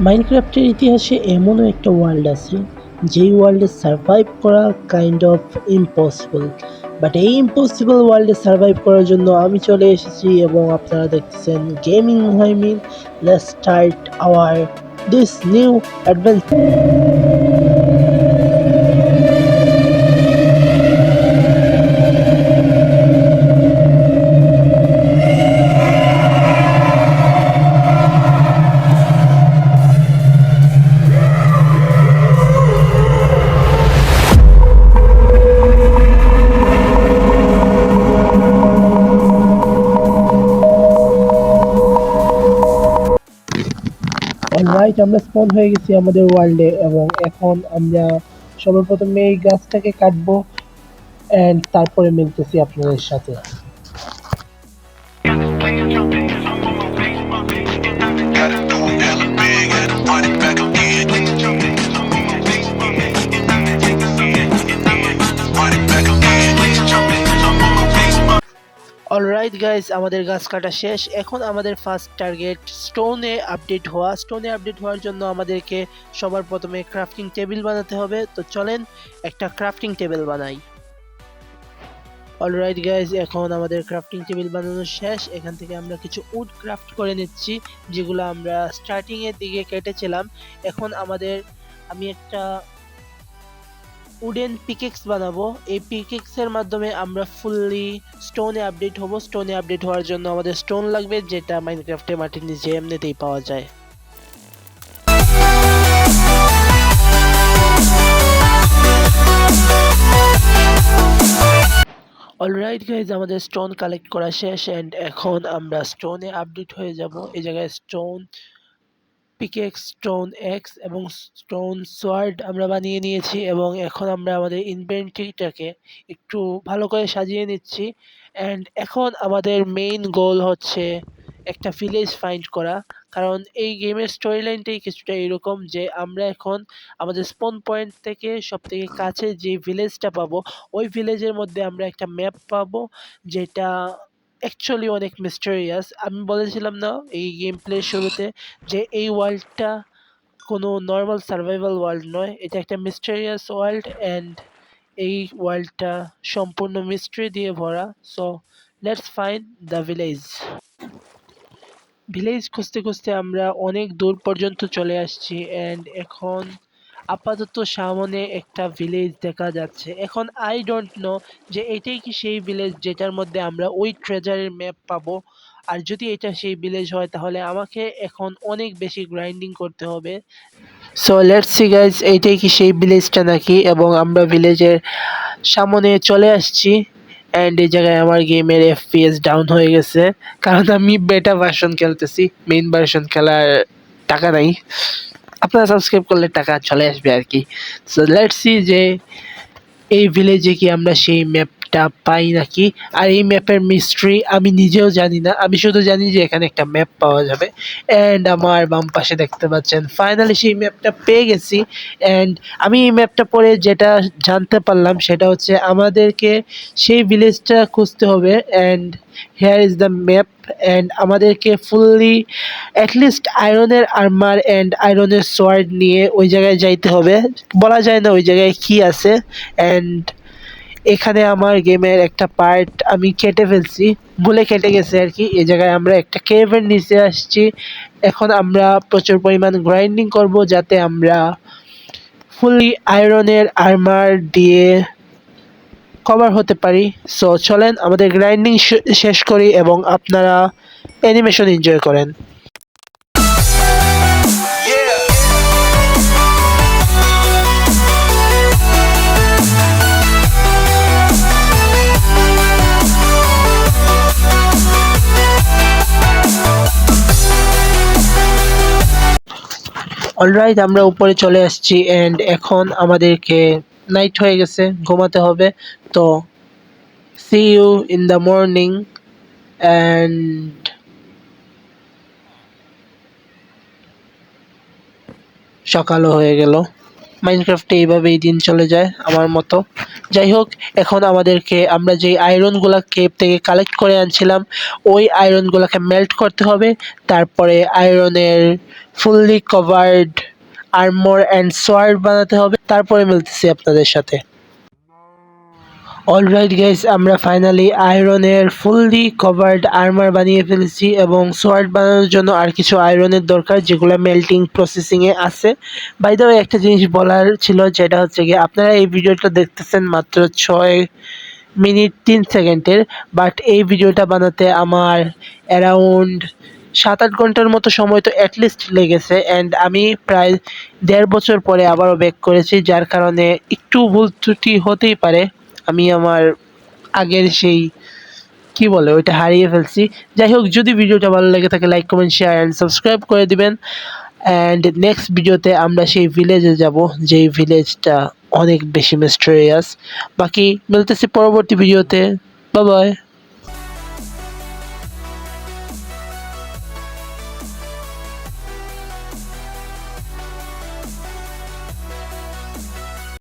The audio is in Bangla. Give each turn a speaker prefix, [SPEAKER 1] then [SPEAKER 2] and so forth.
[SPEAKER 1] মাইনক্রাফটের ইতিহাসে এমনও একটা ওয়ার্ল্ড আছে, যেই ওয়ার্ল্ডে সার্ভাইভ করা কাইন্ড অফ ইম্পসিবল বাট এই ইম্পসিবল ওয়ার্ল্ডে সার্ভাইভ করার জন্য আমি চলে এসেছি এবং আপনারা দেখতেছেন gaming হাইমিন let's start our this new adventure alright আমরা স্পন হয়ে গেছি আমাদের ওয়ার্ল্ডে এবং এখন আমরা সর্বপ্রথমে এই গাছটাকে কাটবো অ্যান্ড তারপরে মিলতেছি আপনাদের সাথে। অলরাইট গাইজ আমাদের গাছ কাটা শেষ। এখন আমাদের ফার্স্ট টার্গেট স্টোনে আপডেট হওয়া। স্টোনে আপডেট হওয়ার জন্য আমাদেরকে সবার প্রথমে ক্রাফটিং টেবিল বানাতে হবে। তো চলেন, একটা ক্রাফটিং টেবিল বানাই। অলরাইট গাইজ এখন আমাদের ক্রাফটিং টেবিল বানানো শেষ। এখান থেকে আমরা কিছু উড ক্রাফট করে নিচ্ছি, যেগুলো আমরা স্টার্টিংয়ের দিকে কেটেছিলাম। এখন আমাদের, আমি একটা উডেন পিকেক্স বানাবো। এই পিকেক্স এর মাধ্যমে আমরা ফুললি স্টোনে আপডেট হব। স্টোনে আপডেট হওয়ার জন্য আমাদের স্টোন লাগবে, যেটা মাইনক্রাফটে মাটির নিচে এমনিতেই পাওয়া যায়। অলরাইট গাইজ আমাদের স্টোন কালেক্ট করা শেষ অ্যান্ড এখন আমরা স্টোনে আপডেট হয়ে যাব। এই জায়গায় স্টোন পিকেক্স স্টোন এক্স এবং স্টোন সোয়ার্ড আমরা বানিয়ে নিয়েছি এবং এখন আমরা আমাদের ইনভেন্টরিটাকে একটু ভালো করে সাজিয়ে নিচ্ছি। অ্যান্ড এখন আমাদের মেইন গোল হচ্ছে একটা ভিলেজ ফাইন্ড করা। কারণ এই গেমের স্টোরি লাইনটাই কিছুটা এরকম যে আমরা এখন আমাদের স্পন পয়েন্ট থেকে সব থেকে কাছে যে ভিলেজটা পাবো, ওই ভিলেজের মধ্যে আমরা একটা ম্যাপ পাবো, যেটা অ্যাকচুয়ালি অনেক মিস্টেরিয়াস আমি বলেছিলাম না, এই গেম প্লে শুরুতে যে এই ওয়ার্ল্ডটা কোনো নর্মাল সার্ভাইভাল ওয়ার্ল্ড নয়, এটা একটা মিস্টেরিয়াস ওয়ার্ল্ড অ্যান্ড এই ওয়ার্ল্ডটা সম্পূর্ণ মিস্ট্রি দিয়ে ভরা। So let's find the village village খুঁজতে খুঁজতে আমরা অনেক দূর পর্যন্ত চলে আসছি অ্যান্ড এখন আপাতত সামনে একটা ভিলেজ দেখা যাচ্ছে। এখন আই ডোন্ট নো যে এটাই কি সেই ভিলেজ যেটার মধ্যে আমরা ওই ট্রেজারের ম্যাপ পাবো। আর যদি এটা সেই ভিলেজ হয়, তাহলে আমাকে এখন অনেক বেশি গ্রাইন্ডিং করতে হবে। সো লেটস সি গাইজ এইটাই কি সেই ভিলেজটা নাকি? এবং আমরা ভিলেজের সামনে চলে আসছি। অ্যান্ড এই জায়গায় আমার গেমের এফপিএস ডাউন হয়ে গেছে। কারণ আমি বেটা ভার্সন খেলতেছি মেইন ভার্সন খেলার টাকা নাই। আপনারা সাবস্ক্রাইব করলে টাকা চলে আসবে আর কি। সো লেটস সি যে এই ভিলেজে কি আমরা সেই ম্যাপটা পাই নাকি? আর এই ম্যাপের মিস্ট্রি আমি নিজেও জানি না। আমি শুধু জানি যে এখানে একটা ম্যাপ পাওয়া যাবে। অ্যান্ড আমার বাম পাশে দেখতে পাচ্ছেন ফাইনালি সেই ম্যাপটা পেয়ে গেছি। অ্যান্ড আমি এই ম্যাপটা পড়ে যেটা জানতে পারলাম সেটা হচ্ছে আমাদেরকে সেই ভিলেজটা খুঁজতে হবে। And here is the map and আমাদেরকে ফুললি অ্যাটলিস্ট আয়রনের আর্মার অ্যান্ড আয়রনের সোয়ার্ড নিয়ে ওই জায়গায় যাইতে হবে। বলা যায় না ওই জায়গায় কি আছে। অ্যান্ড এখানে আমার গেমের একটা পার্ট আমি কেটে ফেলছি, ভুলে কেটে গেছে আর কি এই জায়গায় আমরা একটা কেভের নিচে আসছি। এখন আমরা প্রচুর পরিমাণ গ্রাইন্ডিং করব যাতে আমরা ফুললি আয়রনের আর্মার দিয়ে কভার হতে পারি। সো চলেন আমাদের গ্রাইন্ডিং শেষ করি এবং আপনারা অ্যানিমেশন এনজয় করেন। অলরাইট আমরা উপরে চলে আসছি অ্যান্ড এখন আমাদেরকে নাইট হয়ে গেছে, ঘুমাতে হবে। তো see you in the morning and সকালও হয়ে গেল। মাইনক্রাফটে এইভাবেই দিন চলে যায় আমার মতো। যাই হোক এখন আমাদেরকে আমরা যেই আয়রনগুলা কেপ থেকে কালেক্ট করে আনছিলাম, ওই আয়রনগুলোকে মেল্ট করতে হবে। তারপরে আয়রনের fully covered armour and sword বানাতে হবে। তারপরে মিলতেছি আপনাদের সাথে। অলরাইট গাইস আমরা ফাইনালি আয়রনের ফুললি কভার্ড আর্মার বানিয়ে ফেলেছি এবং সোয়ার্ড বানানোর জন্য আর কিছু আয়রনের দরকার যেগুলো মেল্টিং প্রসেসিংয়ে আছে। বাই দ্য একটা জিনিস বলার ছিল যেটা হচ্ছে গিয়ে আপনারা এই ভিডিওটা দেখতেছেন মাত্র ছয় মিনিট তিন সেকেন্ডের বাট এই ভিডিওটা বানাতে আমার অ্যারাউন্ড সাত আট ঘণ্টার মতো সময় তো অ্যাটলিস্ট লেগেছে অ্যান্ড আমি প্রায় দেড় বছর পরে আবারও ব্যাক করেছি, যার কারণে একটু ভুল ত্রুটি হতেই পারে। আমি আমার আগের সেই, কি বলে, ওইটা হারিয়ে ফেলছি। যাই হোক, যদি ভিডিওটা ভালো লেগে থাকে like comment share and subscribe করে দিবেন। অ্যান্ড নেক্সট ভিডিওতে আমরা সেই ভিলেজে যাব, যেই ভিলেজটা অনেক বেশি মিস্টেরিয়াস বাকি, মিলতেছি পরবর্তী ভিডিওতে। বাই